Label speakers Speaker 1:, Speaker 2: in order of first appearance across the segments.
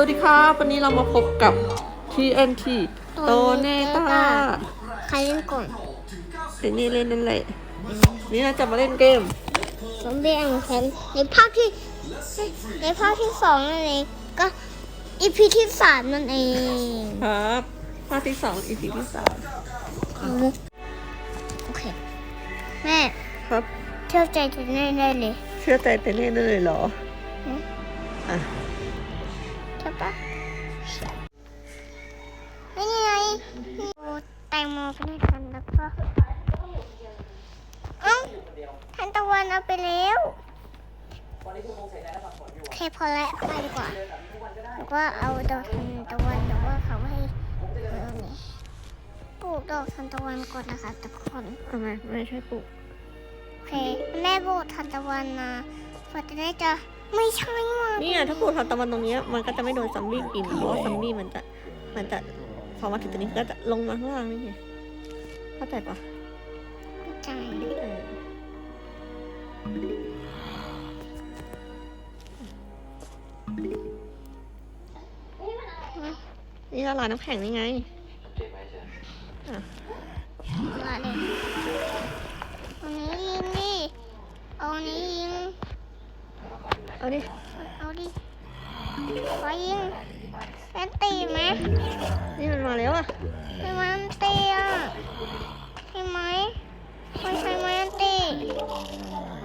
Speaker 1: วัสดีครับวันนี้เรามาพบกับ TNT โตเนต้า
Speaker 2: ใครเล่นก่อน
Speaker 1: เดี๋ยวนี้เล่นนั่นแหละนี่เราจะมาเล่นเกม
Speaker 2: ซอมบี้แอนด์แคนในภาคที่ในภาคที่สองนั่นเองก็อีพีที่สามนั่นเอง
Speaker 1: ครับภาคที่สอง EP ที่สาม
Speaker 2: โอเคแม่
Speaker 1: ครับ
Speaker 2: เชื่อใจจะได้ได้เลย
Speaker 1: เชื่อใจแต่เน่ได้เลยเหรอ
Speaker 2: อืม
Speaker 1: อะ
Speaker 2: แตงโมไปด้วยกันแล้วก็เอ้าทันตะวันเอาไปแล้วโอเคพอแล้วไปดีกว่าแล้วก็เอาดอกทันตะวันแต่ว่าเขาให้เอานี่ปลูกดอกทันตะวันก่อนนะคะทุกคน
Speaker 1: ทำไมไม่ใช่ปลุก
Speaker 2: โอเคแม่ปลูกทันตะวันนะเพื่อจะได้จะไม่ใช่หว่า
Speaker 1: นี่อะถ้าปลูกทำตะวันตรงเนี้ยมันก็จะไม่โดนซอมบี้กินเพราะว่าซอมบี้มันจะมันจะพอมาถึงตรงนี้ก็จะลงมาข้างล่างนี่ไง เข้าใจปะ
Speaker 2: เข้าใจ
Speaker 1: เออนี่ละลายน้ำแข็งนี่ไง
Speaker 2: มาเลยเอานี้ยิงดิเอานี้ยิง
Speaker 1: เอาดิ
Speaker 2: เอาดิขอยิงแอนตีไหม
Speaker 1: นี่มันมาแล้วอะ
Speaker 2: ไม่มาแอนตีอะใช่ไหมไม่ใช่ไหมแอนตี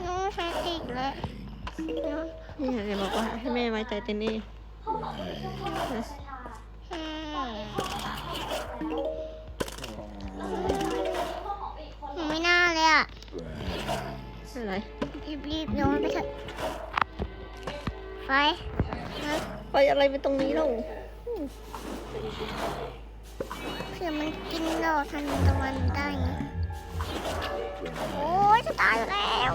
Speaker 2: น้องใช้ตีอีกแล้วน้อง
Speaker 1: นี่เดี๋ยวบอกว่าให้แม่ไว้ใจเต้นนี่
Speaker 2: อืมไม่น่าเลยอะ
Speaker 1: อะไร
Speaker 2: รีบๆโยนไปเถอะไฟนะ
Speaker 1: ไปอะไรไปตรงนี้เรา
Speaker 2: เผื่อมันกินดอกทันตะวันได้ไงโอ้ยจะตายแล้ว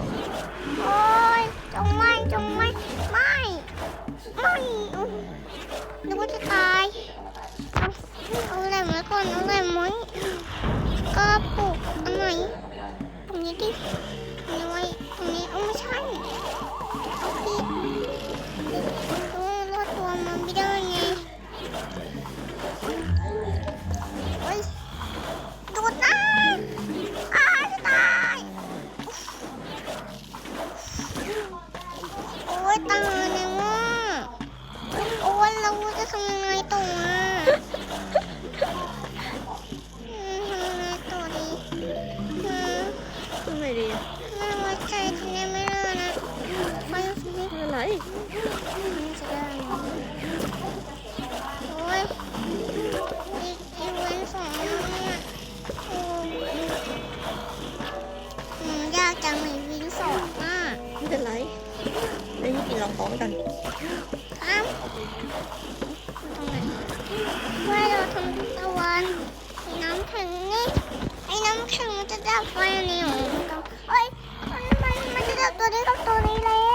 Speaker 2: ล่นกินเรา
Speaker 1: พร้อมกัน
Speaker 2: อ้าวตรงไหนว่าเราทำตะวันน้ำแข็งนี่ ไอ้น้ำแข็งมันจะจับไฟนี่เหรอเอ้ยมันมันจะจับตัวนี้กับตัวนี้แล้ว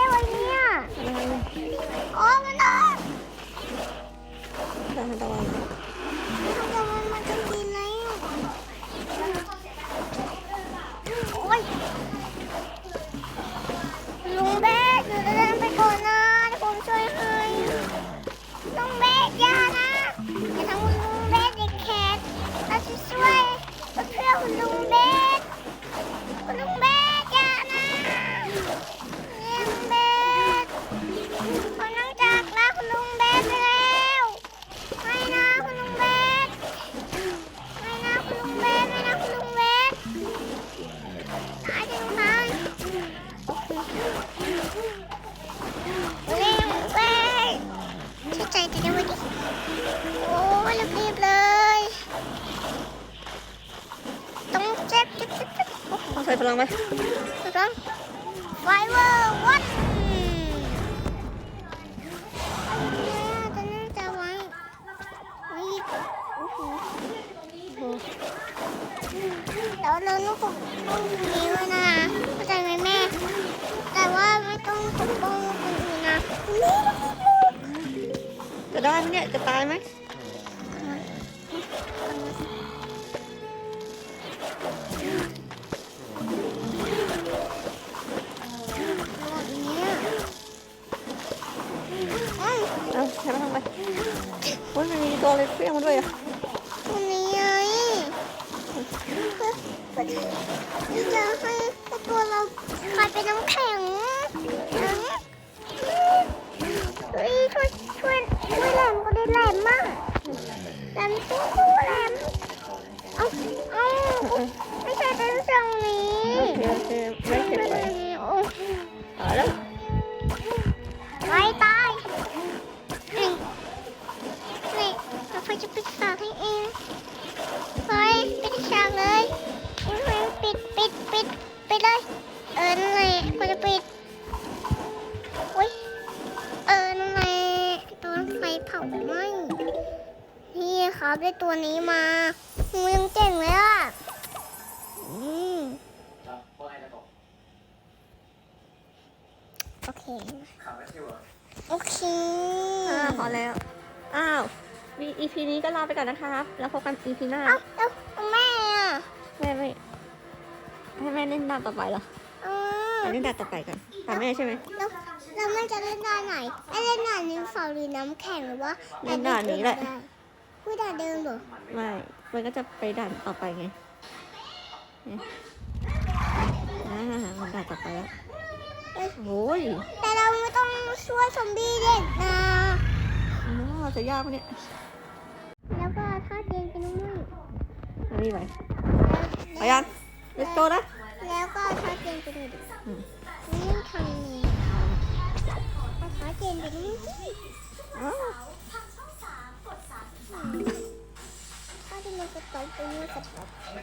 Speaker 1: ไฟ
Speaker 2: เวอร์วัดจะน่าจะไว้ไว้โอ้โหแล้วเราต้องปกป้องตรงนี้ไว้นะเข้าใจไหมแม่ แต่ว่าไม่ต้องปกป้องคนอื่นนะนี่
Speaker 1: จะได้ไหมเนี่ย จะตายไหม
Speaker 2: จะให้ให้ตัวเรากลายเป็นน้ำแข็งนะเฮ้ยช่วยช่วยช่วยแหลมก็ได้แหลมมากแหลมสู้สู้แหลมเอาเอาไม่ใช่เป็นทรงนี้
Speaker 1: โอเคโอเคไม่เก็บไป
Speaker 2: โอ้
Speaker 1: ตาแล้ว
Speaker 2: ไม่ตายนี่นี่เราไฟจะปิดปาให้เอง ไฟเผาไหม้นี่ครับได้ตัวนี้มาหูยังเก่งเลยอะ อืมโอเคโอเค
Speaker 1: อ่าพอแล้ว อ้าววี EP นี้ก็ลาไปก่อนนะครับ แล้วพบกัน EP หน้า
Speaker 2: เอ้าแล้วแม่อะ
Speaker 1: แม่ไม่ให้แม่เล่นด่านต่อไปเหรอ
Speaker 2: เออ
Speaker 1: อะเล่นด่านต่อไปกันตามแม่ใช่ไหม
Speaker 2: แล้ว แล้วแม่จะเล่นด่านไหนเล่นด่านนี้เสาหรือน้ำแข็งหรือว่า
Speaker 1: เล่นด่านนี้แหละ
Speaker 2: พูดด่านเดิมเหรอ
Speaker 1: ไม่ มันก็จะไปด่านต่อไปไงเนี่ยอ่ามันด่านต่อไปแล้วโอ้ย
Speaker 2: แต่เราไม่ต้องช่วยซอมบี้เด็กนะ
Speaker 1: น้าจะยากปะเนี่ย
Speaker 2: แล้วก็ถ้าเจนเป็นนุ่ม
Speaker 1: อันนี้ไปไปยัง let's go นะ
Speaker 2: แล้วก็ถ้าเจนเป็นเด็ก
Speaker 1: อืม
Speaker 2: นี่ทำ นี้ถ้าเจนเป็นนุ่ม
Speaker 1: อ้าว
Speaker 2: ถ้าจะมันสต็อปเป็นมันสต็อปนั่น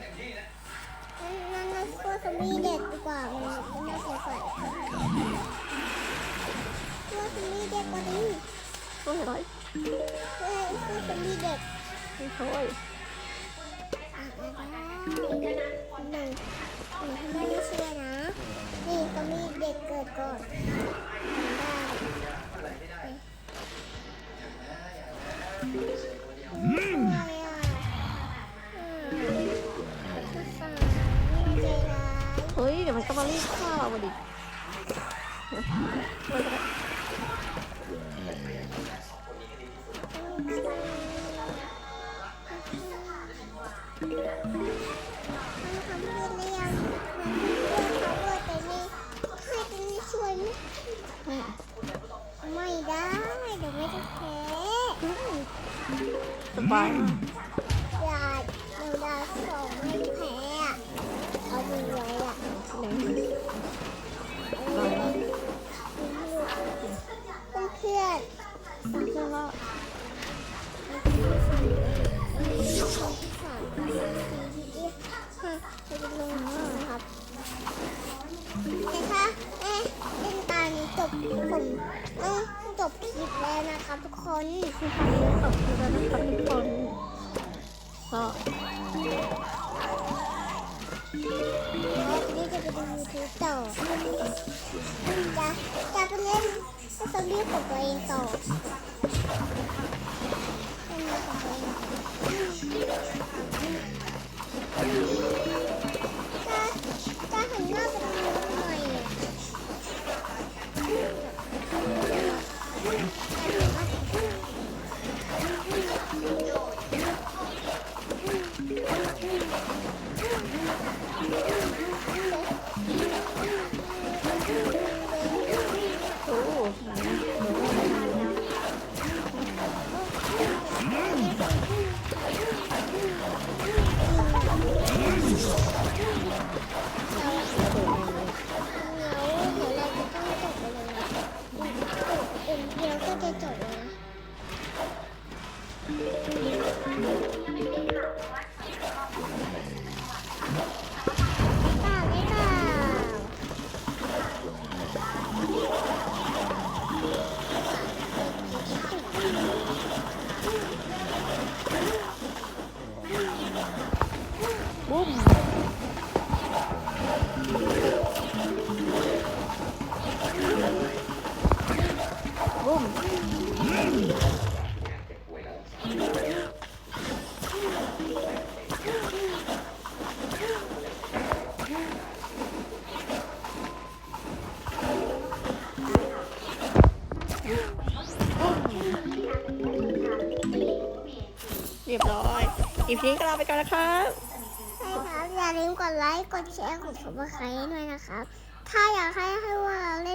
Speaker 2: นั่นช่วยซอมบี้เด็กดีกว่ามันมันน่าสงสัยช่วยซอมบี้เด็กกว่านี้
Speaker 1: โอ้ยร้อย
Speaker 2: เฮ้ยคือจะมีเด็ก
Speaker 1: โอ้ย
Speaker 2: อะได้หนึ่งหนึ่งถ้ไม่ได้ช่วยนะ นี่ก็มีเด็กเกิดก่อนได้
Speaker 1: เฮ้ย เดี๋ยวมันก็มารีบฆ่าเรามาดิ ส
Speaker 2: ซอม ก็จะจบแล้วนะ
Speaker 1: อยอีพีนี้ก็ลาไปก่อนนะครับ
Speaker 2: ใช่ครับอย่าลืมกดไลค์ กดแชร์ กดสมัครต์ด้วยนะครับ ถ้าอยากให้ให้วกเราเล่น